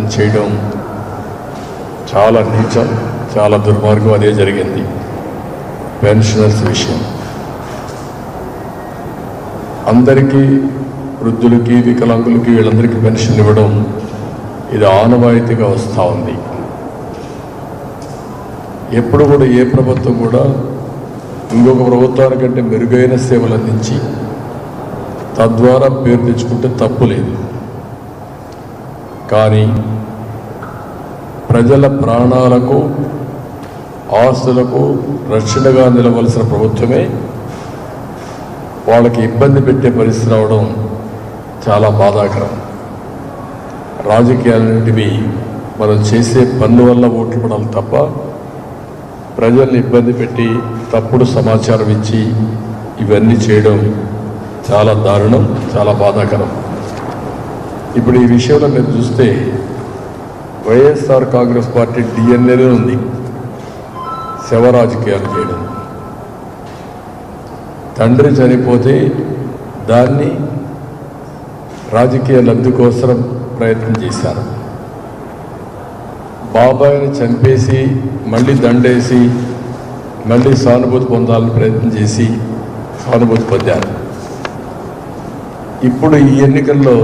ప్రయత్నం చేయడం చాలా నీచం చాలా దుర్మార్గం అదే జరిగింది. పెన్షనర్స్ విషయం. అందరికీ వృద్ధులకి వికలాంగులకి వీళ్ళందరికీ పెన్షన్ ఇవ్వడం ఇది ఆనవాయితీగా వస్తూ ఉంది. ఎప్పుడు కూడా ఏ ప్రభుత్వం కూడా ఇంకొక ప్రభుత్వానికంటే మెరుగైన సేవలు అందించి తద్వారా పేరు తెచ్చుకుంటే తప్పు లేదు. కానీ ప్రజల ప్రాణాలకు ఆస్తులకు రక్షణగా నిలవలసిన ప్రభుత్వమే వాళ్ళకి ఇబ్బంది పెట్టే పరిస్థితి రావడం చాలా బాధాకరం. రాజకీయాలన్నింటివి మనం చేసే పన్ను వల్ల ఓట్లు పడాలి తప్ప ప్రజల్ని ఇబ్బంది పెట్టి తప్పుడు సమాచారం ఇచ్చి ఇవన్నీ చేయడం చాలా దారుణం చాలా బాధాకరం. ఇప్పుడు ఈ విషయంలో మీరు చూస్తే వైఎస్ఆర్ కాంగ్రెస్ పార్టీ డిఎన్ఏలో ఉంది. శవ రాజకీయాలు చేయడం తండ్రి చనిపోతే దాన్ని రాజకీయ లబ్ధి కోసం ప్రయత్నం చేశారు. బాబాయిని చంపేసి మళ్ళీ దండేసి మళ్ళీ సానుభూతి పొందాలని ప్రయత్నం చేసి సానుభూతి పొందారు. ఇప్పుడు ఈ ఎన్నికల్లో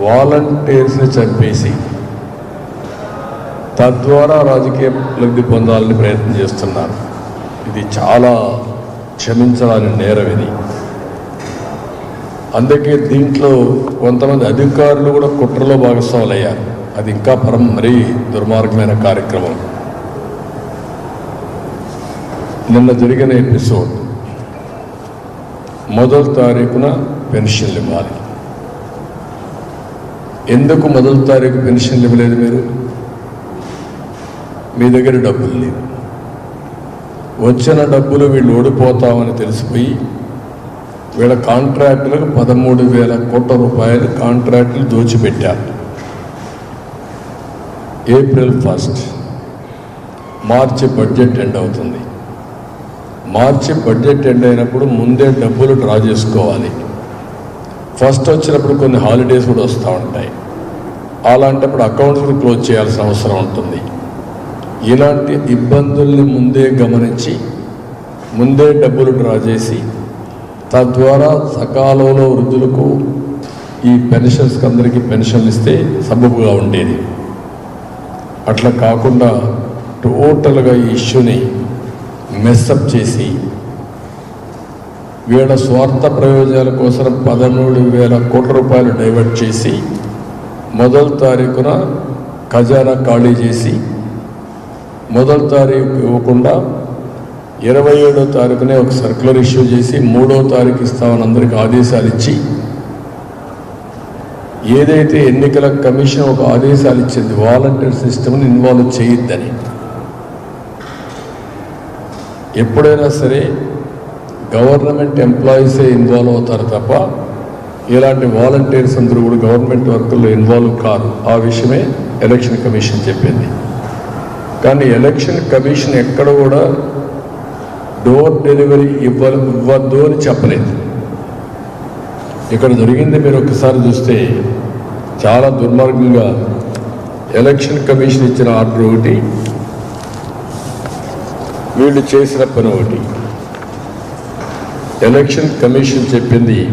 వాలంటీర్స్ని చంపేసి తద్వారా రాజకీయ లబ్ధి పొందాలని ప్రయత్నం చేస్తున్నారు. ఇది చాలా క్షమించాలని నేరం ఇది. అందుకే దీంట్లో కొంతమంది అధికారులు కూడా కుట్రలో భాగస్వాములయ్యారు. అది ఇంకా పరం మరీ దుర్మార్గమైన కార్యక్రమం. నిన్న జరిగిన ఎపిసోడ్. మొదటి తారీఖున పెన్షన్లు ఇవ్వాలి. ఎందుకు మొదటి తారీఖు పెన్షన్లు ఇవ్వలేదు మీరు? మీ దగ్గర డబ్బులు లేవు. వచ్చిన డబ్బులు వీళ్ళు ఓడిపోతామని తెలిసిపోయి వీళ్ళ కాంట్రాక్టులకు పదమూడు వేల కోట్ల రూపాయలు కాంట్రాక్టులు దోచిపెట్టారు. April first. March budget end అవుతుంది. మార్చి బడ్జెట్ ఎండ్ అయినప్పుడు ముందే డబ్బులు డ్రా చేసుకోవాలి. ఫస్ట్ వచ్చినప్పుడు కొన్ని హాలిడేస్ కూడా వస్తూ ఉంటాయి. అలాంటప్పుడు అకౌంట్స్ క్లోజ్ చేయాల్సిన అవసరం ఉంటుంది. ఇలాంటి ఇబ్బందుల్ని ముందే గమనించి ముందే డబ్బులు డ్రా చేసి తద్వారా సకాలంలో వృద్ధులకు ఈ పెన్షన్స్కి అందరికీ పెన్షన్లు ఇస్తే సబబుగా ఉండేది. అట్లా కాకుండా టోటల్గా ఈ ఇష్యూని మెస్అప్ చేసి వీళ్ళ స్వార్థ ప్రయోజనాల కోసం పదమూడు వేల కోట్ల రూపాయలు డైవర్ట్ చేసి మొదటి తారీఖున ఖజానా ఖాళీ చేసి మొదటి తారీఖు ఇవ్వకుండా ఇరవై ఏడో తారీఖునే ఒక సర్క్యులర్ ఇష్యూ చేసి మూడో తారీఖు ఇస్తామని అందరికి ఆదేశాలు ఇచ్చి ఏదైతే ఎన్నికల కమిషన్ ఒక ఆదేశాలు ఇచ్చింది వాలంటీర్ సిస్టమ్ని ఇన్వాల్వ్ చేయొద్దని. ఎప్పుడైనా సరే గవర్నమెంట్ ఎంప్లాయీసే ఇన్వాల్వ్ అవుతారు తప్ప ఇలాంటి వాలంటీర్స్ అందరూ కూడా గవర్నమెంట్ వర్క్లో ఇన్వాల్వ్ కారు. ఆ విషయమే ఎలక్షన్ కమిషన్ చెప్పింది. కానీ ఎలక్షన్ కమిషన్ ఎక్కడ కూడా డోర్ డెలివరీ ఇవ్వ ఇవ్వద్దు అని చెప్పలేదు. ఇక్కడ జరిగింది మీరు ఒకసారి చూస్తే చాలా దుర్మార్గంగా ఎలక్షన్ కమిషన్ ఇచ్చిన ఆర్డర్ ఒకటి వీళ్ళు చేసిన పని ఒకటి. ఎలక్షన్ కమిషన్ చెప్పింది